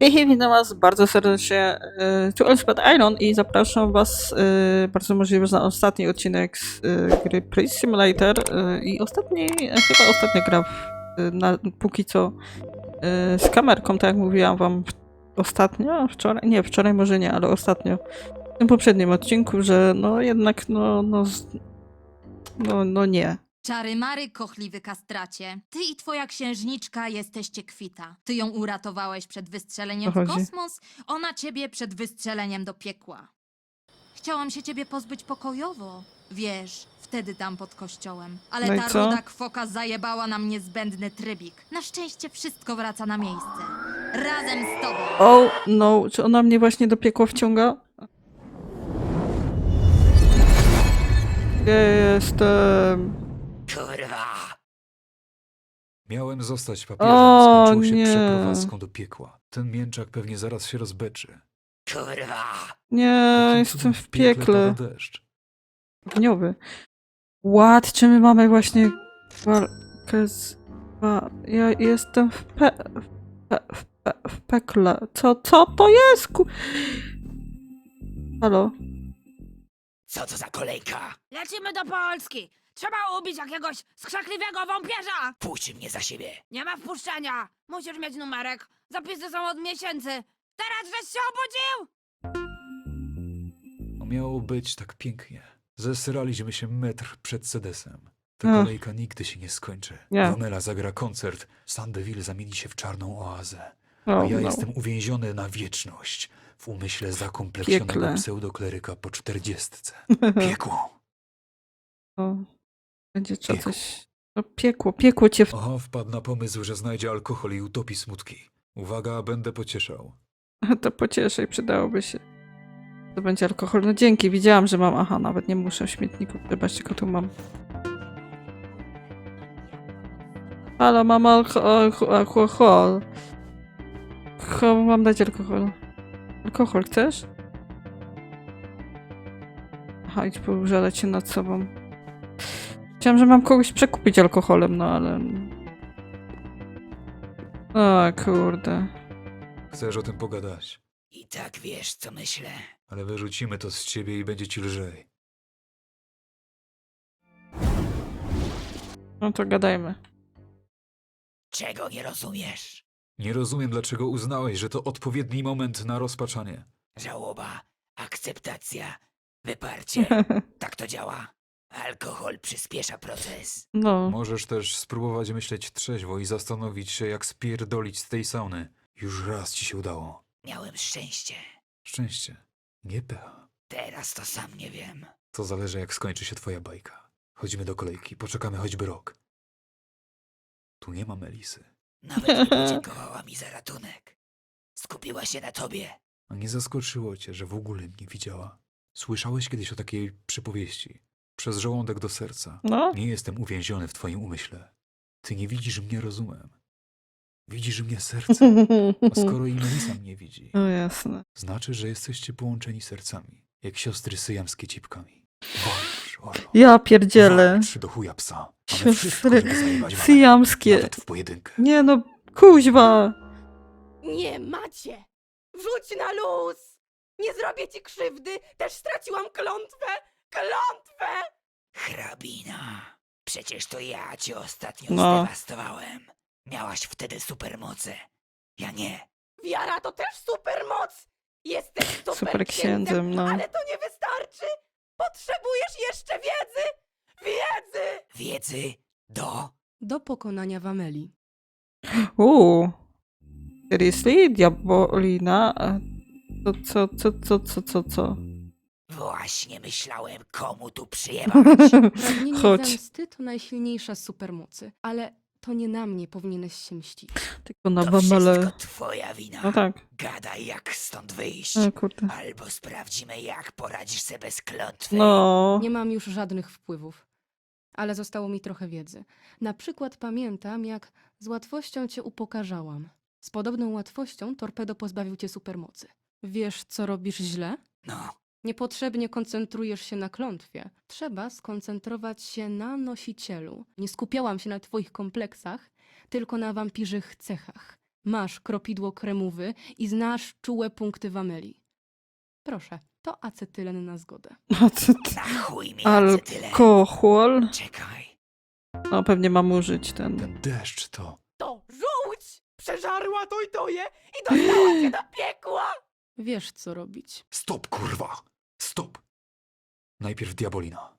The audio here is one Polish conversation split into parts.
Hej, witam was bardzo serdecznie. e, Tu Elspeth Iron i zapraszam was e, bardzo możliwe na ostatni odcinek z e, gry Praise Simulator i ostatni, chyba ostatnia gra na, póki co z kamerką, tak jak mówiłam wam ostatnio, wczoraj, nie, wczoraj może nie, ale ostatnio w tym poprzednim odcinku, że no jednak no, no, no, no nie. Czary Mary, kochliwy kastracie. Ty i twoja księżniczka jesteście kwita. Ty ją uratowałeś przed wystrzeleniem w kosmos, ona ciebie przed wystrzeleniem do piekła. Chciałam się ciebie pozbyć pokojowo. Wiesz, wtedy tam pod kościołem. Ale No i ta co? ruda kwoka zajebała nam niezbędny trybik. Na szczęście wszystko wraca na miejsce. Razem z tobą. Oh no, czy ona mnie właśnie do piekła wciąga? Gdzie jestem? Miałem zostać papieżem, O, skończyło się nie. przeprowadzką do piekła. Ten mięczak pewnie zaraz się rozbeczy. Kurwa! Nie, Jakim jestem cudem w piekle. pada deszcz. What? Czy my mamy właśnie walkę z... wa- Ja jestem w pe... w, pe... w, pe... w pekle. Co, co to jest? Ku... Halo? Co to za kolejka? Lecimy do Polski! Trzeba ubić jakiegoś skrzakliwego wąpierza! Puść mnie za siebie! Nie ma wpuszczenia! Musisz mieć numerek. Zapisy są od miesięcy. Teraz żeś się obudził! No miało być tak pięknie. Zesraliśmy się metr przed sedesem. Ta Ach. kolejka nigdy się nie skończy. Nie. Zagra koncert, Sandeville zamieni się w czarną oazę. A ja no. jestem uwięziony na wieczność w umyśle zakompleksionego Piekle. pseudokleryka po czterdziestce. Piekło. O. Będzie trzeba Piekło. coś... No piekło, piekło cię w... Oho, wpadł na pomysł, że znajdzie alkohol i utopi smutki. Uwaga, będę pocieszał. To pocieszę i przydałoby się. To będzie alkohol. No dzięki, widziałam, że mam. Aha, nawet nie muszę w śmietniku. Zobaczcie, go tu mam. Halo, mam alko- alkohol. Cho, mam dać alkohol. Alkohol chcesz? Aha, idź poużalać się nad sobą. Chciałam, że mam kogoś przekupić alkoholem, no ale... O kurde. Chcesz o tym pogadać, I tak wiesz, co myślę. ale wyrzucimy to z ciebie i będzie ci lżej. No to gadajmy. Czego nie rozumiesz? Nie rozumiem, dlaczego uznałeś, że to odpowiedni moment na rozpaczanie. Żałoba, akceptacja, wyparcie. Tak to działa. Alkohol przyspiesza proces. No. Możesz też spróbować myśleć trzeźwo i zastanowić się, jak spierdolić z tej sauny. Już raz ci się udało. Miałem szczęście. Szczęście. Nie pecha. Teraz to sam nie wiem. To zależy, jak skończy się twoja bajka. Chodźmy do kolejki, poczekamy choćby rok. Tu nie ma Melisy. Nawet nie podziękowała mi za ratunek. Skupiła się na tobie. A nie zaskoczyło cię, że w ogóle mnie widziała? Słyszałeś kiedyś o takiej przypowieści? Przez żołądek do serca. No. Nie jestem uwięziony w twoim umyśle. Ty nie widzisz mnie rozumem. Widzisz mnie sercem. A skoro i Melisa mnie widzi, No jasne. znaczy, że jesteście połączeni sercami. Jak siostry syjamskie cipkami. Walcz. Ja pierdzielę. Walcz do chuja psa. Mamy wszystko, Siostry żeby zajebać mamę. syjamskie. Nawet w pojedynkę. Nie no, kuźwa. Nie macie! Wrzuć na luz! Nie zrobię ci krzywdy! Też straciłam klątwę! Klątwę! Hrabina. Przecież to ja cię ostatnio No. zdewastowałem. Miałaś wtedy supermoce. Ja nie. Wiara to też supermoc! Jesteś super, Super księdzem, no. ale to nie wystarczy! Potrzebujesz jeszcze wiedzy! Wiedzy! Wiedzy do do pokonania Wameli. Uuu. Seriously? Diabolina? A To co, co, co, co, co, co? Właśnie myślałem, komu tu przyjebać. Pragnienie Chodź. zemsty to najsilniejsza z supermocy, ale to nie na mnie powinieneś się mścić. Tylko na To wamele. wszystko twoja wina. No tak. Gadaj, jak stąd wyjść. O kurde. Albo sprawdzimy, jak poradzisz sobie bez klątwy. No. Nie mam już żadnych wpływów, ale zostało mi trochę wiedzy. Na przykład pamiętam, jak z łatwością cię upokarzałam. Z podobną łatwością torpedo pozbawił cię supermocy. Wiesz, co robisz źle? No, Niepotrzebnie koncentrujesz się na klątwie. Trzeba skoncentrować się na nosicielu. Nie skupiałam się na twoich kompleksach, tylko na wampirzych cechach. Masz kropidło kremowy i znasz czułe punkty wameli. Proszę, to acetylen na zgodę. A co ty? Na chuj mi acetylen. Alkohol? Czekaj. No pewnie mam użyć ten. Ten deszcz to... To żółć! Przeżarła to i toje i dostała się do piekła! Wiesz, co robić. Stop, kurwa! Stop! Najpierw Diabolina.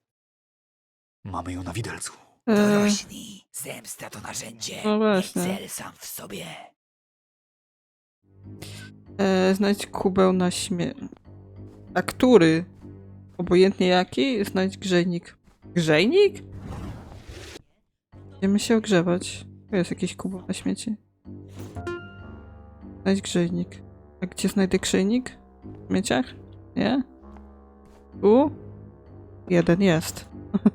Mamy ją na widelcu. E, Dorośli. Zemsta to narzędzie. No nie właśnie. cel sam w sobie. e, znajdź kubeł na śmie... A który? Obojętnie jaki? Znajdź grzejnik. Grzejnik? Będziemy się ogrzewać. To jest jakiś kubeł na śmieci. Znajdź grzejnik. A gdzie znajdę grzejnik? W śmieciach? Nie? Tu? Jeden jest.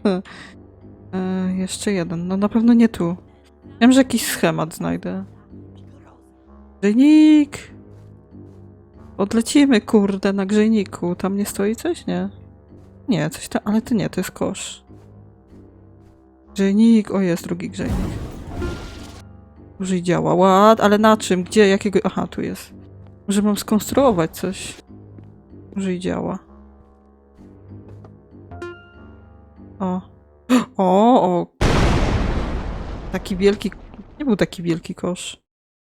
e, jeszcze jeden. No na pewno nie tu. Wiem, że jakiś schemat znajdę. Grzejnik! Odlecimy, kurde, na grzejniku. Tam nie stoi coś? Nie. Nie, coś tam, ale to nie, to jest kosz. Grzejnik, o jest drugi grzejnik. Użyj działa. Ład, ale na czym? Gdzie? Jakiego? Aha, tu jest. Może mam skonstruować coś. Użyj działa. O. O, o. Taki wielki. Nie był taki wielki kosz.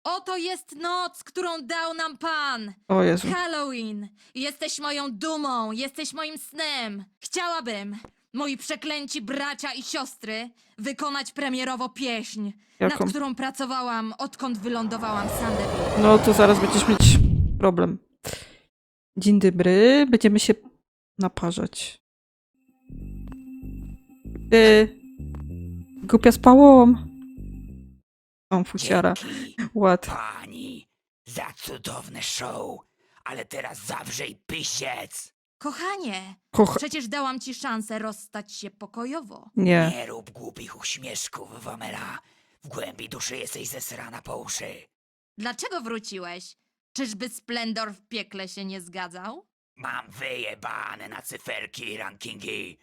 Oto jest noc, którą dał nam Pan! O Jezu. Halloween! Jesteś moją dumą, jesteś moim snem. Chciałabym, moi przeklęci bracia i siostry, wykonać premierowo pieśń, Jaką? nad którą pracowałam, odkąd wylądowałam w Sandeville. No to zaraz będziesz mieć problem. Dzień dobry, będziemy się naparzać. Ty, głupia spałom. O. Dzięki, Ład. pani, za cudowne show. Ale teraz zawrzyj pysiec. Kochanie, Kocha... przecież dałam ci szansę rozstać się pokojowo. Nie. Nie rób głupich uśmieszków, Wamela. W głębi duszy jesteś zesrana po uszy. Dlaczego wróciłeś? Czyżby Splendor w piekle się nie zgadzał? Mam wyjebane na cyferki i rankingi.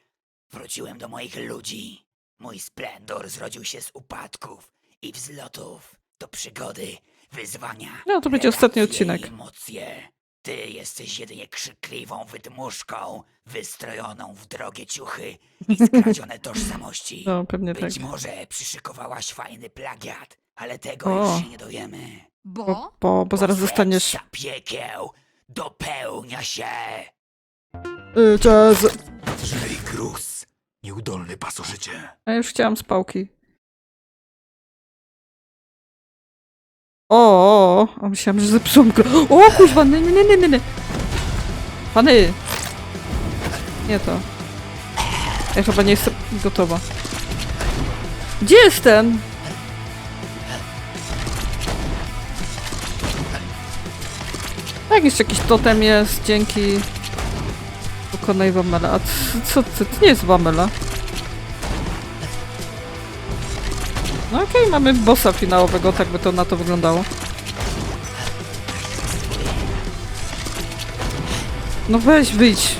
Wróciłem do moich ludzi. Mój splendor zrodził się z upadków i wzlotów. To przygody, wyzwania. No, to będzie ostatni relacje odcinek. Emocje. Ty jesteś jedynie krzykliwą wydmuszką, wystrojoną w drogie ciuchy i skradzione tożsamości. No, pewnie tak. Być może przyszykowałaś fajny plagiat, ale tego O. już się nie dojemy. Bo? Bo, bo, bo zaraz zostaniesz... Zemsta piekieł dopełnia się. Y, Czas. Gruz! Nieudolny pasożycie. A już chciałam spałki. O, o, o, o, myślałam, że zepsułam go. O, kuźwa, nie, nie, nie, nie, nie. Pany. Nie to. Ja chyba nie jestem gotowa. Gdzie jest ten? Tak, jeszcze jakiś totem jest, dzięki. Pokonaj Wamela. A co ty? To nie jest Wamela. No okej, mamy bossa finałowego, tak by to na to wyglądało. No weź, wyjdź.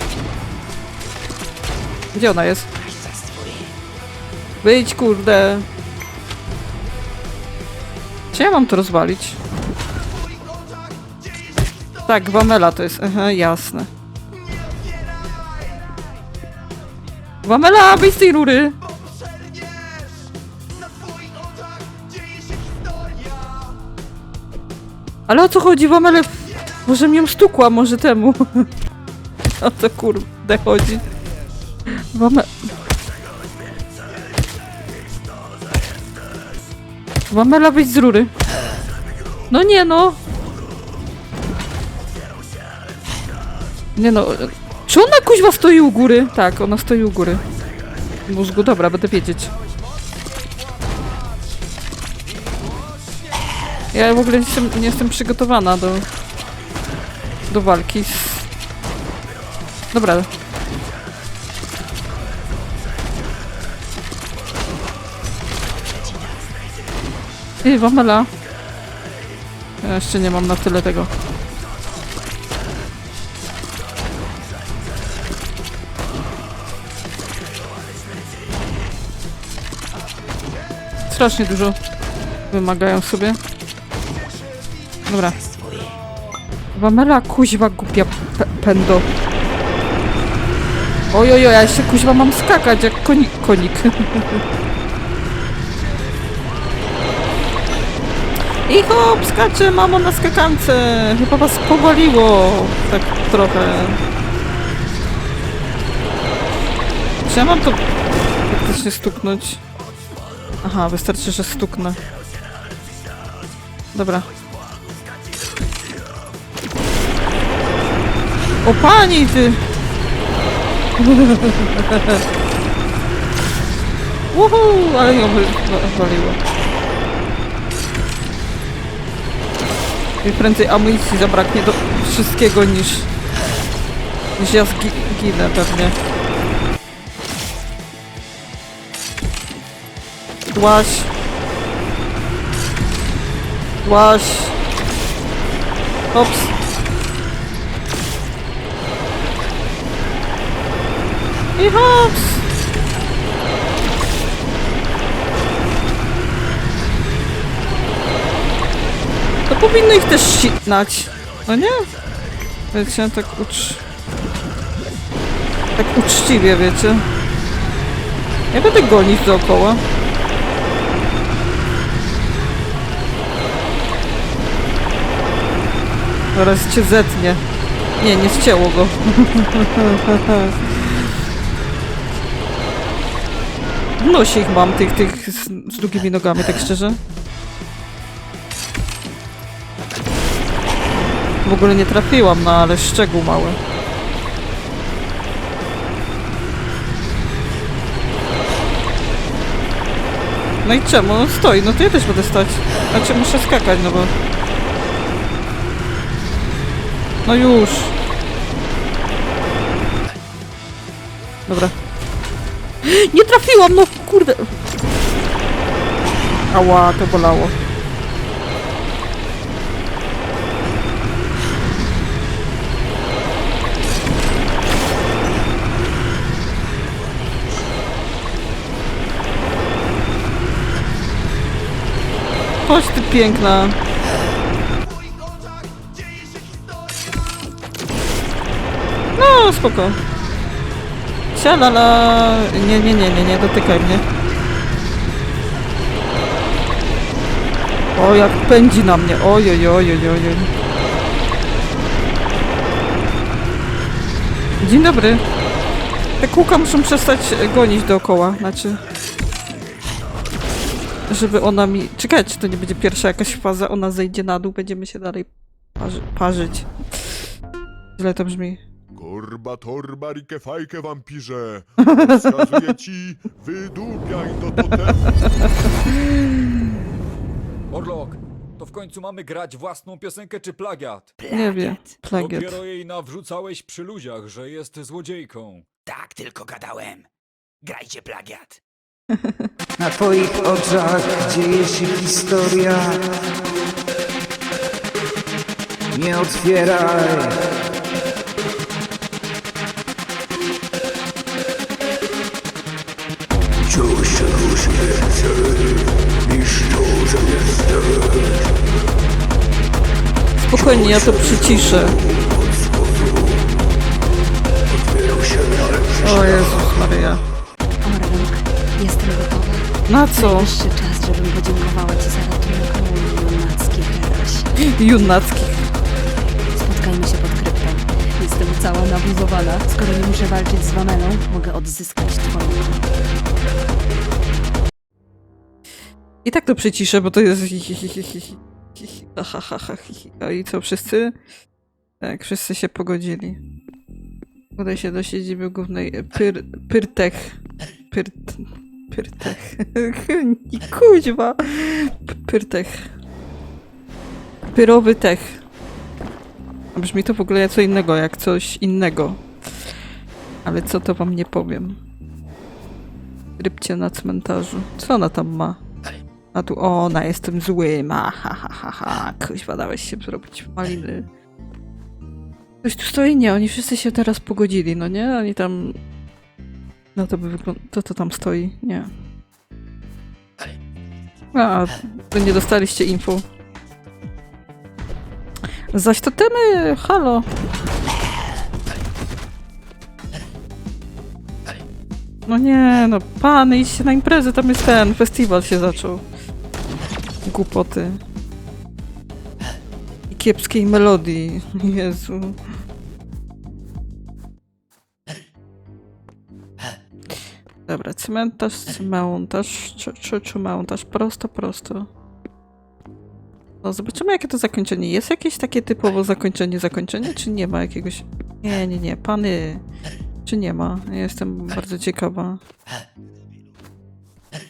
Gdzie ona jest? Wyjdź, kurde. Czy ja mam to rozwalić? Tak, Wamela to jest. Aha, jasne. Wamela, wyjdź z tej rury! Ale o co chodzi? Wamele... Może mnie stukła, może temu. o co kurde chodzi? Wame... Wamela, wyjdź z rury. No nie no. Nie no. Czy ona kuźwa stoi u góry? Tak, ona stoi u góry. Mózgu, dobra, będę wiedzieć. Ja w ogóle nie jestem, nie jestem przygotowana do, do walki z... Dobra. Ej, Wamela. Ja jeszcze nie mam na tyle tego. Strasznie dużo wymagają sobie. Dobra. Wamela kuźwa głupia pe pędo. Ojojo, ja jeszcze kuźwa mam skakać jak konik. konik. I hop, skacze mamo na skakance. Chyba was powaliło. Tak trochę. Czy ja mam to faktycznie stuknąć? Aha, wystarczy, że stuknę. Dobra. O pani ty! Uhu, ale ją wywaliło. I prędzej amunicji zabraknie do wszystkiego niż... niż ja zgi ginę pewnie. Łaś. Łaś. Ops. I hops! To powinno ich też ścinać. No nie? Wiecie, tak ucz... Tak uczciwie, wiecie. Ja będę gonić dookoła. Zaraz cię zetnie. Nie, nie ścięło go. W nosie ich mam, tych, tych z, z nogami, tak szczerze. W ogóle nie trafiłam, no ale szczegół mały. No i czemu? On stoi, no to ja też będę stać. Znaczy muszę skakać, no bo... No już. Dobra. Nie trafiłam, no kurde. Ała, to bolało. Chodź ty piękna. No, spoko. Sialala. Nie, nie, nie, nie, nie, dotykaj mnie. O, jak pędzi na mnie. Oj, oj, oj, oj, oj. Dzień dobry. Te kółka muszą przestać e, gonić dookoła, znaczy... Żeby ona mi... Czekajcie, to nie będzie pierwsza jakaś faza, ona zejdzie na dół, będziemy się dalej parzy... parzyć. Źle to brzmi. Korba torba rike fajkę wampirze. Wskazuję ci, wydupiaj do totemu. Orlok, to w końcu mamy grać własną piosenkę czy plagiat? Nie wiem. Plagiat. Dopiero jej nawrzucałeś przy ludziach, że jest złodziejką. Tak tylko gadałem. Grajcie plagiat. Na twoich oczach dzieje się historia. Nie otwieraj. Spokojnie, ja to przyciszę. O Jezus Maria. Orlok, jestem gotowa. Na co? Najwyższy czas, żebym podziękowała Ci za ratunek heroś. Junackich. Spotkajmy się pod kryptą. Jestem cała nabuzowana. Skoro nie muszę walczyć z Wamelą, mogę odzyskać I tak to przyciszę, bo to jest... A I co, wszyscy? Tak, wszyscy się pogodzili. Udaj się do siedziby głównej Pyr... Pyrtech. Pyrt... Pyrtech. Nie, Kuźwa. P- Pyrtech. Pyrowy tech. Brzmi to w ogóle co innego, jak coś innego. Ale co to wam nie powiem. Rybcie na cmentarzu. Co ona tam ma? A tu ona jestem zły, ma, ha, ha, ha, ha. Kuźwa, dałeś się zrobić maliny. Ktoś tu stoi? Nie, oni wszyscy się teraz pogodzili, no nie? Oni tam... No to by wygląda... To to tam stoi? Nie. A, wy nie dostaliście info. Zaś to temy, halo. No nie, no pan, idźcie na imprezę, tam jest ten, festiwal się zaczął. Głupoty. I kiepskiej melodii, Jezu. Dobra, cmentarz, cmentarz, czy, czy, czy prosto, prosto. No, zobaczymy jakie to zakończenie. Jest jakieś takie typowo zakończenie, zakończenie, czy nie ma jakiegoś... Nie, nie, nie, pany... Czy nie ma? Jestem bardzo ciekawa.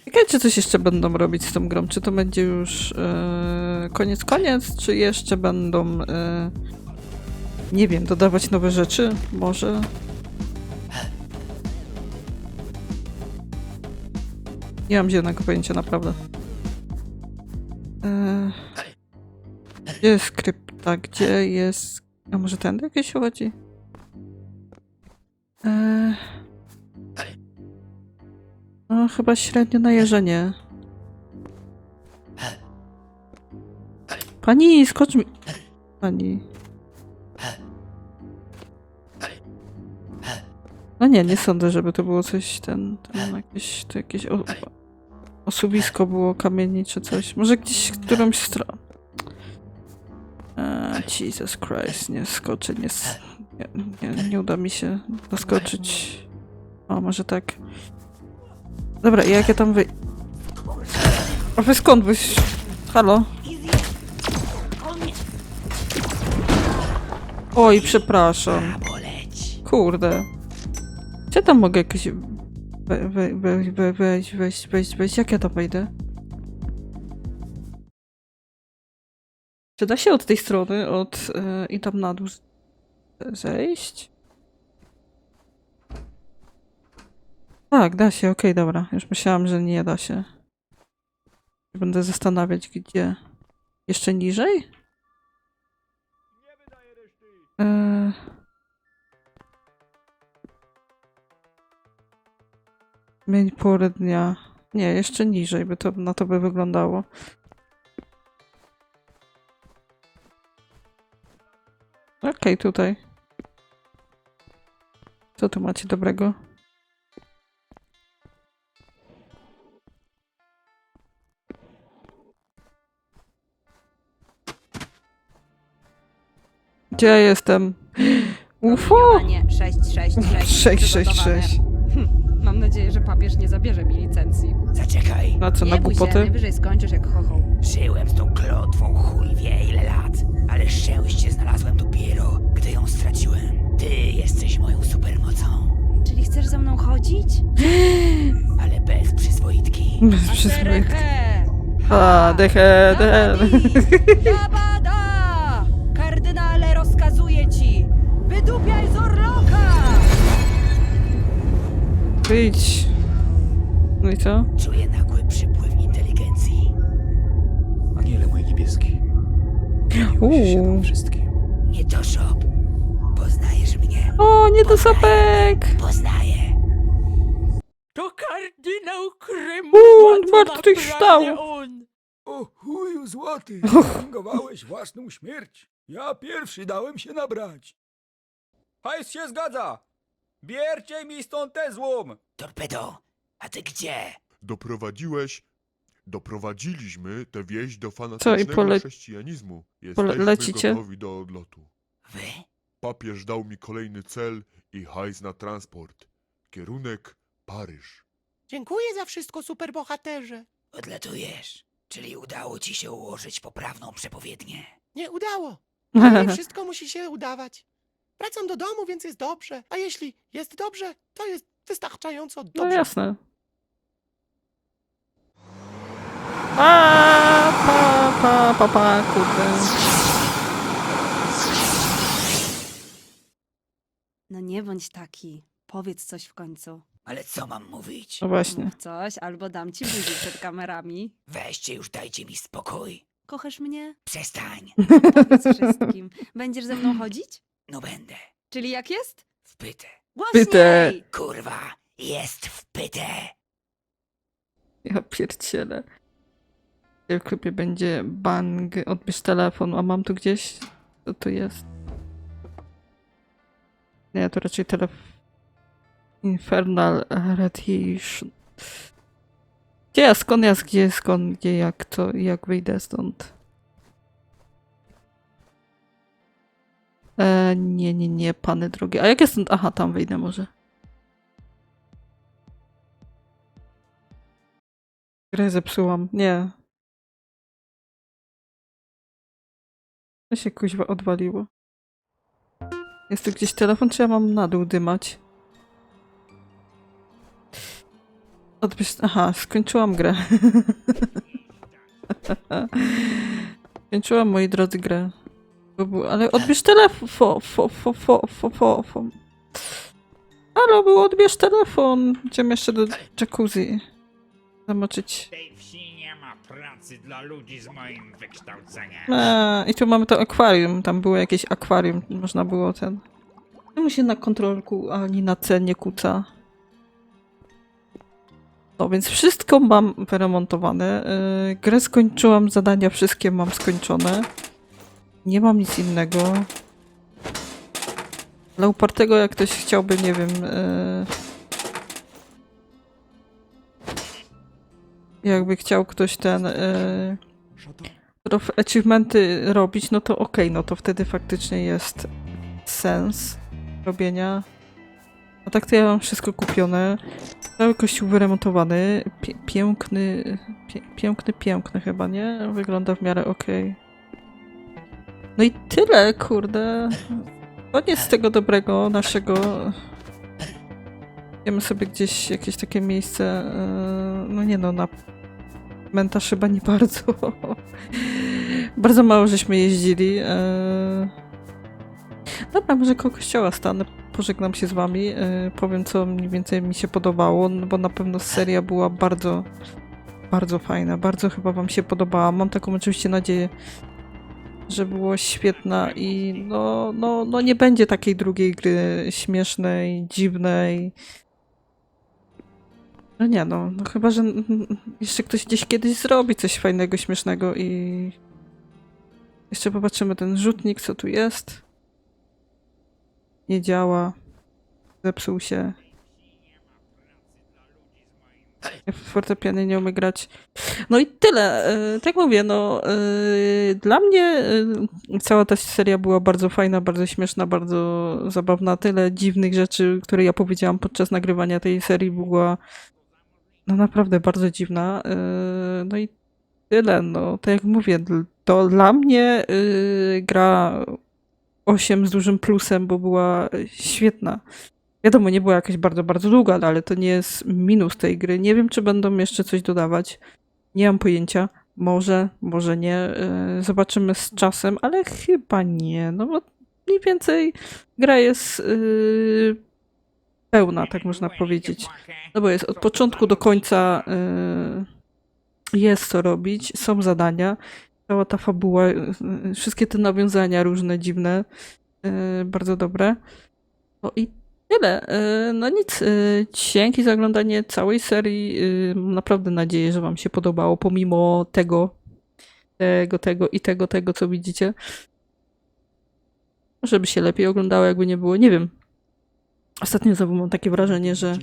Ciekawe, czy coś jeszcze będą robić z tą grą? Czy to będzie już e, koniec, koniec, czy jeszcze będą, e, nie wiem, dodawać nowe rzeczy? Może? Nie mam zielonego pojęcia, naprawdę. E, gdzie jest krypta? Gdzie jest... A może tędy jakieś chodzi? E, no, chyba średnio najeżenie. Pani, skocz mi... Pani... No nie, nie sądzę, żeby to było coś ten, ten jakieś, to jakieś o, było kamieni czy coś. Może gdzieś którąś stronę. Jesus Christ, nie skoczę, nie, nie, nie, nie uda mi się doskoczyć. O, może tak. Dobra, jak ja tam wy... A wy skąd byś? Halo? Oj, przepraszam. Kurde. Czy tam mogę jakieś... We, we, we, we, wejść, wejść, wejść, wejść? Jak ja tam wejdę? Czy da się od tej strony, od... e, i tam na dół zejść? Tak, da się, okej, dobra. Już myślałam, że nie da się. Będę zastanawiać, gdzie. Jeszcze niżej? Eee... Mieć porę dnia. Nie, jeszcze niżej by to na to by wyglądało. Okej, tutaj. Co tu macie dobrego? Gdzie ja jestem? UFO! Panie 666. 666. Mam nadzieję, że papież nie zabierze mi licencji. Zaczekaj. Na co, na nie bój się, głupoty? najwyżej skończysz jak chochoł. Żyłem z tą klątwą chuj wie ile lat, ale szczęście znalazłem dopiero, gdy ją straciłem. Ty jesteś moją supermocą, Czyli chcesz ze mną chodzić? ale bez przyzwoitki. Bez przyzwoitki. Atereche! A, dehe. Jabada! Wyjdź. No i co? Czuję nagły przypływ inteligencji. Aniele mój niebieski. Miłuj się Uuu. nam wszystkim. Nie to shop. Poznajesz mnie. O, nie do sapek! Poznaję. To kardynał Kremu. Uuu, tutaj stał. on. O chuju złoty, fingowałeś własną śmierć. Ja pierwszy dałem się nabrać. Hajs się zgadza. Biercie mi stąd tę złom. Torpedo, a ty gdzie? Doprowadziłeś... Doprowadziliśmy tę wieś do Co, i fanatycznego pole- chrześcijanizmu. Jesteśmy lecicie? gotowi do odlotu. Wy? Papież dał mi kolejny cel i hajs na transport. Kierunek Paryż. Dziękuję za wszystko, superbohaterze. Odlatujesz. Czyli udało ci się ułożyć poprawną przepowiednię. Nie udało. Nie wszystko musi się udawać. Wracam do domu, więc jest dobrze. A jeśli jest dobrze, to jest wystarczająco No dobrze. jasne. A, pa, pa, pa, pa, kurde. No nie bądź taki. Powiedz coś w końcu. Ale co mam mówić? No właśnie. Mów coś, albo dam ci buzi przed kamerami. Weźcie już, dajcie mi spokój. Kochasz mnie? Przestań. Powiedz wszystkim. Będziesz ze mną chodzić? No będę. Czyli jak jest? Wpytę. Pytę. Głośniej! Kurwa, jest wpytę. Ja pierdzielę. W klubie będzie bang, odbierz telefon, a mam tu gdzieś Co tu jest? Nie, to raczej tele... Infernal Radiation. Gdzie ja, skąd ja, gdzie, skąd, gdzie, jak to, jak wyjdę stąd? E, nie, nie, nie, pany drogie. A jak ja stąd? Aha, tam wyjdę może. Grę zepsułam. Nie. To się kuźwa odwaliło. Jest tu gdzieś telefon, czy ja mam na dół dymać? Odbierz... Aha, skończyłam grę. skończyłam, moi drodzy, grę. Ale odbierz telefon. Fo, fo, fo, fo, fo, fo. Halo, był odbierz telefon. Idziemy jeszcze do jacuzzi. Zobaczyć. W tej wsi nie ma pracy dla ludzi z moim wykształceniem. Eee, I tu mamy to akwarium. Tam było jakieś akwarium. Można było ten. Czemu się na kontrolku ani na C nie kuca? No więc wszystko mam wyremontowane. Yy, grę skończyłam, zadania wszystkie mam skończone. Nie mam nic innego. Dla upartego, jak ktoś chciałby, nie wiem. Yy, jakby chciał ktoś ten. Yy, achievementy robić, no to okej, no to wtedy faktycznie jest sens robienia. A tak to ja mam wszystko kupione. Cały kościół wyremontowany. Piękny, piękny, piękny chyba, nie? Wygląda w miarę okej. No i tyle, kurde. Koniec z tego dobrego naszego. Idziemy sobie gdzieś jakieś takie miejsce. yy, No nie no, na cmentarz chyba nie bardzo. bardzo mało żeśmy jeździli. yy. Dobra, może koło kościoła stanę, pożegnam się z wami, yy, powiem co mniej więcej mi się podobało, no bo na pewno seria była bardzo, bardzo fajna, bardzo chyba wam się podobała. Mam taką oczywiście nadzieję, że było świetna i no, no, no nie będzie takiej drugiej gry śmiesznej, dziwnej. No nie no, no chyba, że jeszcze ktoś gdzieś kiedyś zrobi coś fajnego, śmiesznego i jeszcze popatrzymy ten rzutnik, co tu jest. Nie działa. Zepsuł się. W fortepianie nie umiem grać. No i tyle. E, Tak mówię, no e, dla mnie e, cała ta seria była bardzo fajna, bardzo śmieszna, bardzo zabawna. Tyle dziwnych rzeczy, które ja powiedziałam podczas nagrywania tej serii była no naprawdę bardzo dziwna. No i tyle. No tak jak mówię, to dla mnie gra 8 z dużym plusem, bo była świetna. Wiadomo, nie była jakaś bardzo, bardzo długa, ale to nie jest minus tej gry. Nie wiem, czy będą jeszcze coś dodawać. Nie mam pojęcia. Może, może nie. Yy, Zobaczymy z czasem, ale chyba nie. No bo mniej więcej gra jest yy, pełna, tak można powiedzieć. No bo jest od początku do końca yy, jest co robić, są zadania. Cała ta fabuła, wszystkie te nawiązania różne, dziwne, bardzo dobre. No i tyle. Yy, No nic, yy, dzięki za oglądanie całej serii. Yy, Mam naprawdę nadzieję, że wam się podobało, pomimo tego, tego, tego i tego, tego, co widzicie. Żeby się lepiej oglądało, jakby nie było. Nie wiem. Ostatnio znowu mam takie wrażenie, że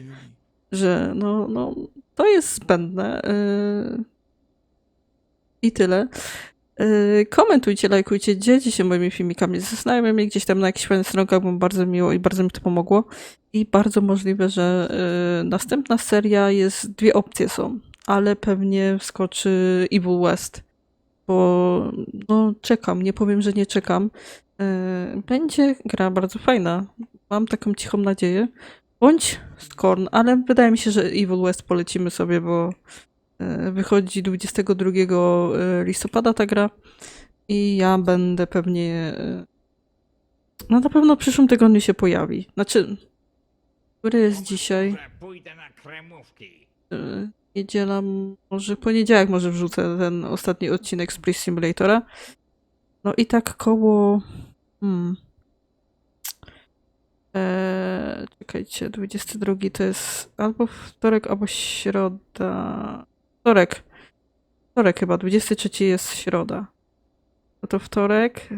że no, no to jest zbędne. I tyle. Yy, komentujcie, lajkujcie, dzielcie się moimi filmikami ze znajomymi gdzieś tam na jakichś fajnych stronkach, bo bardzo miło i bardzo mi to pomogło. I bardzo możliwe, że yy, następna seria jest, dwie opcje są, ale pewnie wskoczy Evil West, bo no czekam, nie powiem, że nie czekam. Yy, będzie gra bardzo fajna. Mam taką cichą nadzieję bądź Scorn, ale wydaje mi się, że Evil West polecimy sobie, bo wychodzi 22 e, listopada ta gra i ja będę pewnie e, no na pewno w przyszłym tygodniu się pojawi. Znaczy, który jest dzisiaj? Pójdę na kremówki. E, Niedziela, może poniedziałek może wrzucę ten ostatni odcinek z Police Simulatora. No i tak koło... Hmm. Eee, czekajcie, 22 to jest albo wtorek, albo środa. Wtorek. Wtorek chyba, 23 jest środa. No to wtorek,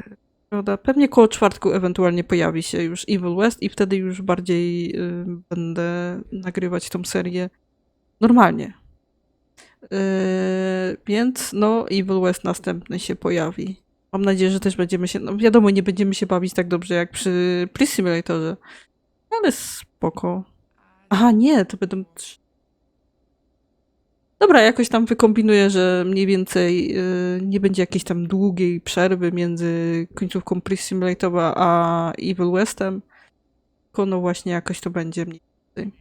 Prawda? Pewnie koło czwartku ewentualnie pojawi się już Evil West i wtedy już bardziej y, będę nagrywać tą serię normalnie. Yy, więc no Evil West następny się pojawi. Mam nadzieję, że też będziemy się, no wiadomo, nie będziemy się bawić tak dobrze jak przy Police Simulatorze, ale spoko. Aha, nie, to będą... trz- Dobra, jakoś tam wykombinuję, że mniej więcej yy, nie będzie jakiejś tam długiej przerwy między końcówką Police Simulatora a Evil Westem. Tylko no właśnie jakoś to będzie mniej więcej.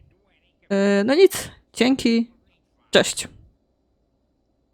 Yy, no nic, dzięki, cześć.